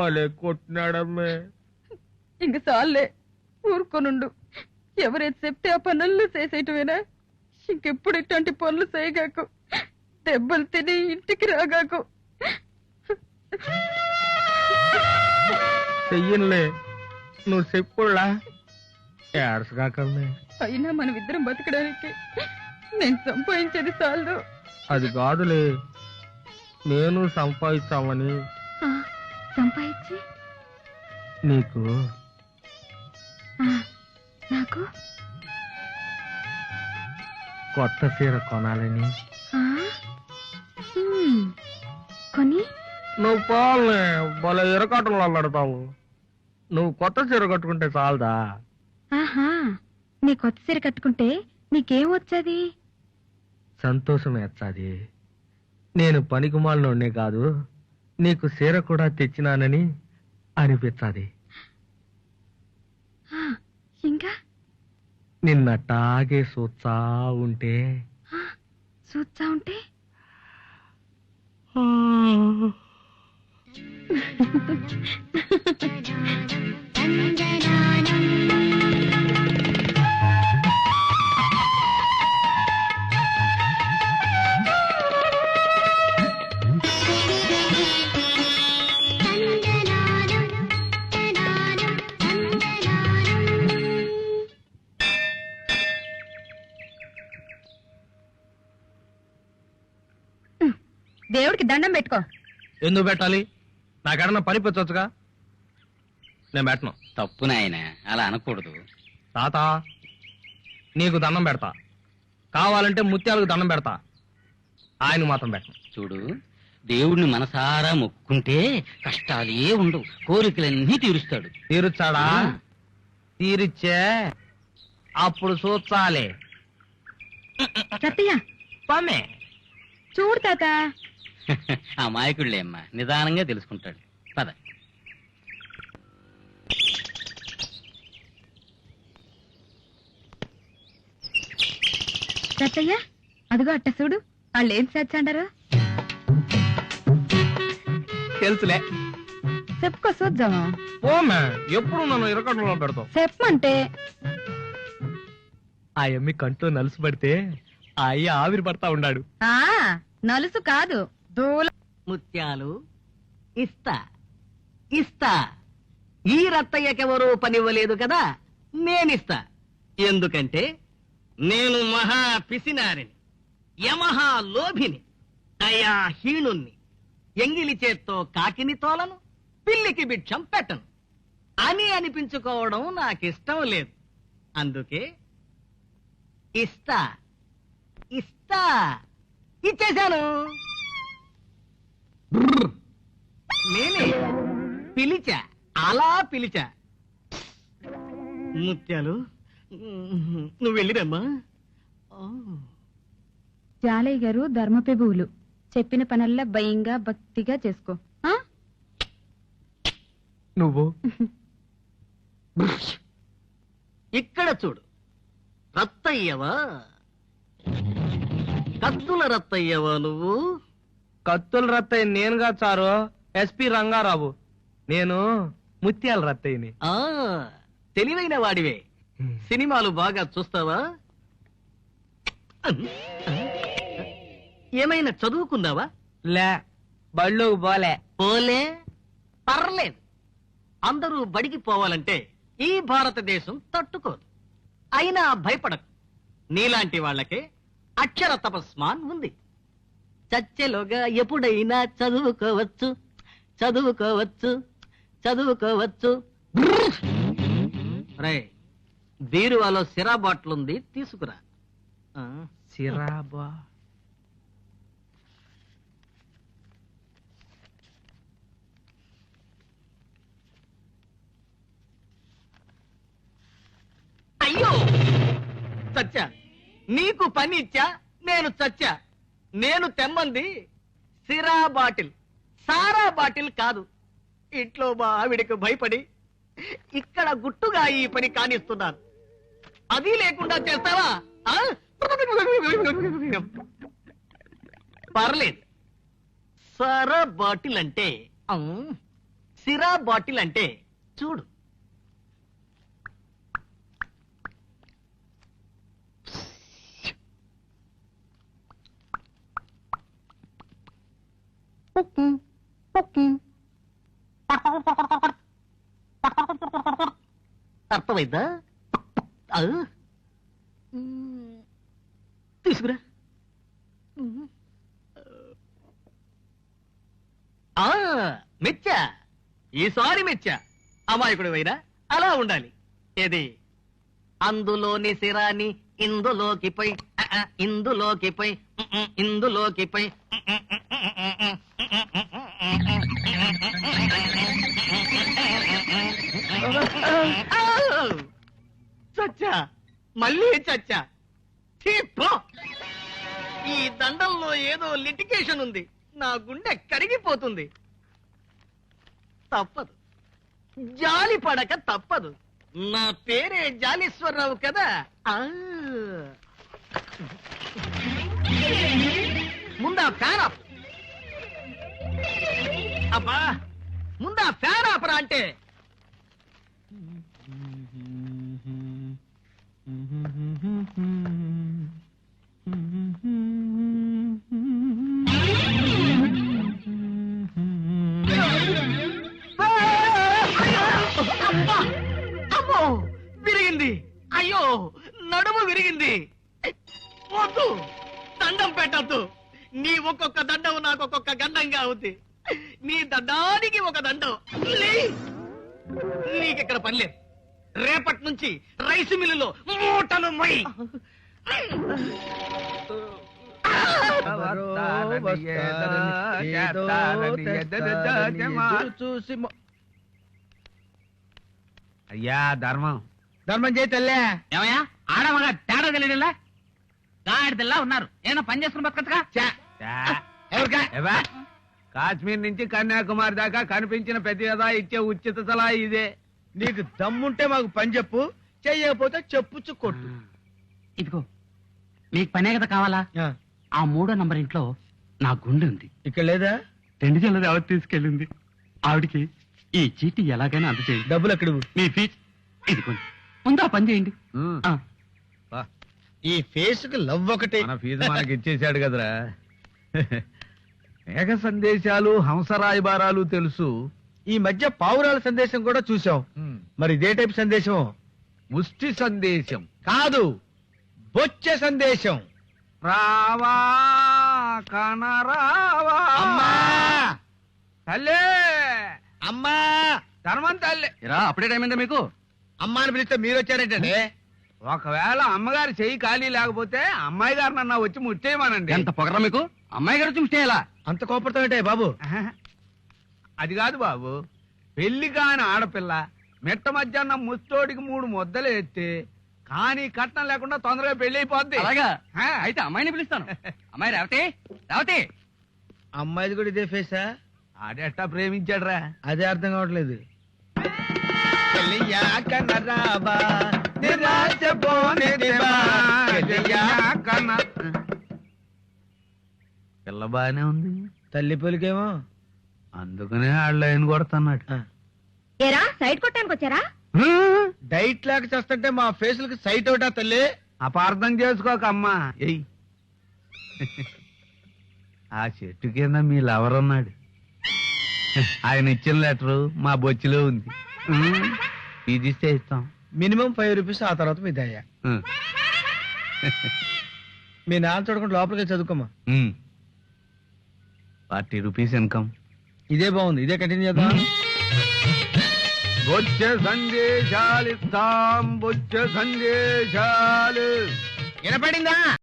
భలే కొట్టినాడమ్మే. ఇంక చాలే ఊరుకోనుండు. ఎవరైతే చెప్తే ఆ పనులు చేసేటవేనా? ఇంకెప్పుడు ఇట్లాంటి పనులు చేయగాకు? దెబ్బలు తిని ఇంటికి రాగాకు? చెయ్యనులే నువ్వు చెప్పులా ఏడసగాకమ్మే అయినా మనం ఇద్దరం బతకడానికి నేను సంపాదించేది చాలదు. అది కాదులే నేను సంపాదించామని సంపాదించి? నీకు? నాకు? కొత్త చీర కొనాలని. కొని? నువ్వు పోలే భలే ఎరకాటంలో పెడతావు నువ్వు కొత్త చీర కట్టుకుంటే చాలదా? ఆహా నీ కొత్త సీర కట్టుకుంటే నీకేం వచ్చేది? సంతోషం ఎచ్చాది నేను పనికిమాలినోడ్నే కాదు. నీకు చీర కూడా తెచ్చినానని అనిపించాది. ఆ, ఇంకా? నిన్నట్టాగే చూస్తా ఉంటే. చూస్తా ఉంటే? దేవుడికి దండం పెట్టుకో. ఎందుకు పెట్టాలి? నాకేడన్నా పని పెట్టవచ్చుగా నేను పెట్టను. తప్పు నాయన అలా అనకూడదు. తాత నీకు దండం పెడతా. కావాలంటే ముత్యాలకు దండం పెడతా. ఆయన మాత్రం పెట్టను. చూడు దేవుడిని మనసారా మొక్కుంటే కష్టాలే ఉండవు. కోరికలన్నీ తీరుస్తాడు. తీరుచ్చాడా తీరిచ్చే అప్పుడు చూచాలి రత్తయ్య పమే చూడు తాత. ఆ మాయకుళ్ళే అమ్మ. నిదానంగా తెలుసుకుంటాడు. పద. రత్తయ్య అదిగో అట్ట చూడు. వాళ్ళు ఏం చేర్చండారు తెలుసులే. చెప్పుకో చూద్దాము? పోమే ఎప్పుడు నన్ను ఇరకటంలో పెడతావు? చెప్పమంటే. ఆ ఎమ్మి కంట్లో నలుసు పడితే ఆ అయ్య ఆవిరి పడతా ఉన్నాడు ఆ నలుసు కాదు. దూల ముత్యాలు. ఇస్తా ఇస్తా. ఈ రత్తయ్యకెవరూ పనివ్వలేదు కదా నేనిస్తా. ఎందుకంటే నేను మహా పిసినారిని యమహా లోభిని దయా హీనుణ్ణి ఎంగిలి చేత్తో కాకిని తోలను పిల్లికి భిక్షం పెట్టను. అని అనిపించుకోవడం నాకిష్టం లేదు. అందుకే ఇస్తా ఇస్తా. ఇచ్చేశాను. నేనే. పిలిచా. అలా పిలిచా. ముత్యాలు నువ్వు వెళ్ళిరమ్మా. జాలయ్య గారు ధర్మపెబువులు. చెప్పిన పనల్లా భయంగా భక్తిగా చేసుకో. ఆ? నువ్వు? ఇక్కడ చూడు. రత్తయ్యవా? కత్తుల రత్తయ్యవా నువ్వు? కత్తుల రత్తయ్య నేనుగా చారు ఎస్పి రంగారావు. నేను ముత్యాల రత్తయ్యని. ఆ తెలివైన వాడివే. సినిమాలు బాగా చూస్తావా? ఏమైనా చదువుకున్నావా? లే బళ్ళోకి పోలే. పోలే? పర్లేదు. అందరూ బడికి పోవాలంటే ఈ భారతదేశం తట్టుకోదు. అయినా భయపడకు. నీలాంటి వాళ్ళకే అక్షర తపస్మాన్ ఉంది. చచ్చెలోగా ఎప్పుడైనా చదువుకోవచ్చు. చదువుకోవచ్చు. చదువుకోవచ్చు. రే బీరువాలో సిరా బాటిల్ ఉంది తీసుకురా. ఆ, సిరాబా అయ్యో! చచ్చా. నీకు పని ఇచ్చా నేను చచ్చా. నేను తెమ్మంది సిరా బాటిల్. సారా బాటిల్ కాదు. ఇంట్లో మా ఆవిడకు భయపడి ఇక్కడ గుట్టుగా ఈ పని కానిస్తున్నాను. అది లేకుండా చేస్తావా? పర్లేదు. సారా బాటిల్ అంటే సిరా బాటిల్ అంటే చూడు. అర్థమైందా? తీసుకురా. మెచ్చా ఈసారి మెచ్చా అమాయకుడు వైరా అలా ఉండాలి. ఏది? అందులోని సిరాని ఇందులోకి పోయి ఇందులోకి పోయి ఇందులోకి పోయి చచ్చా మళ్ళీ చచ్చా ఈ దండంలో ఏదో లిటికేషన్ ఉంది నా గుండె కరిగిపోతుంది తప్పదు జాలి పడక తప్పదు నా పేరే జాలీశ్వరరావు కదా. ముందా ఫ్యాన్ ఆఫ్. అబ్బా ముందా ఫ్యాన్ ఆపరా అంటే. వద్దు. దండం పెట్టద్దు. నీ ఒక్కొక్క దండం నాకు ఒక్కొక్క గండంగా అవుద్ది. నీ దండానికి ఒక దండం. నీకిక్కడ పని లేదు. రేపటి నుంచి రైస్ మిల్లులో మూటలు మై చూసి అయ్యా ధర్మం. ధర్మం చేయి తల్లే. ఏమయ్యా? ఆడమగా తేడా తెలియడంలా? గాడిదల్లా ఉన్నారు. ఏమన్నా పని చేసుకుని బతకచ్చుగా? ఎవరికా? కాశ్మీర్ నుంచి కన్యాకుమారి దాకా కనిపించిన ప్రతి కదా ఇచ్చే ఉచిత సలహా ఇదే. నీకు దమ్ముంటే మాకు పని చెప్పు చెయ్యకపోతే చెప్పుచ్చు కొట్టు. ఇదిగో మీకు పనే కదా కావాలా? ఆ, మూడో నంబర్ ఇంట్లో నా గుండె ఉంది. ఇక్కడ లేదా? రెండు జల్లది ఆవిడ తీసుకెళ్ళింది. ఆవిడికి ఈ చీటీ ఎలాగైనా అందచేయండి డబ్బులు ఎక్కడ మీ ఫీజ్ ఇదిగోండి. ముందు ఆ పని చేయండి. ఆ, ఈ ఫేస్కి లవ్ ఒకటే. మన ఫీజు మనకి ఇచ్చేశాడు కదరా. మేఘ సందేశాలు హంసరాయబారాలు తెలుసు. ఈ మధ్య పావురాల సందేశం కూడా చూసాం మరి ఇదే టైప్ సందేశం? ముష్టి సందేశం. కాదు బొచ్చే సందేశం. రావా కనరావా అమ్మా! తల్లే! అమ్మా! ధర్మం తల్లే. అప్పుడే టైం మీకు? అమ్మా అని పిలిస్తే మీరు వచ్చారేంటండి? ఒకవేళ అమ్మగారి చెయ్యి ఖాళీ లేకపోతే అమ్మాయి గారు నన్ను వచ్చి ముట్టేయమనండి. ఎంత పొగరా మీకు? అమ్మాయి గారు చూస్తే ఎలా అంత కోపడతామంటే బాబు? ఆహా. అది కాదు బాబు. పెళ్ళి కాని ఆడపిల్ల మెట్ట మధ్యాహ్నం ముస్తోడికి మూడు ముద్దలు ఎత్తే కానీ కట్నం లేకుండా తొందరగా పెళ్ళి అయిపోద్ది. అలాగా? ఆ, అయితే అమ్మాయిని పిలుస్తాను. అమ్మాయి రావతే? రావతే? అమ్మాయిది కూడా ఇదే ఫేసా ఆడెట్టా ప్రేమించాడురా? అదే అర్థం కావట్లేదు. చెలియాక నరాబా. పిల్ల బానే ఉంది. తల్లి పొలికేమో? అందుకనే ఆడ లైన్ కొడుతున్నాడు. ఏరా సైడ్ కొట్టడానికి వచ్చారా? డైట్ లేక చేస్తుంటే మా ఫేసులకి సైట్ అవుటా తల్లి? అపార్థం చేసుకోక అమ్మా ఎయ్ ఆ చెట్టు కింద మీ లవర్ ఉన్నాడు. ఆయన ఇచ్చిన లెటరు మా బొచ్చులో ఉంది. ఇది ఇస్తే ఇస్తాం మినిమం ఫైవ్ రూపీస్ ఆ తర్వాత మీ దయ. మీ నాన్న చూడకుండా లోపలికి వెళ్ళి చదువుకోమా. Forty rupees income. ఇదే బాగుంది. ఇదే కంటిన్యూ చేద్దాం. బొచ్చ సందేశాలు ఇస్తాం. బొచ్చ సందేశాలు. వినపడిందా?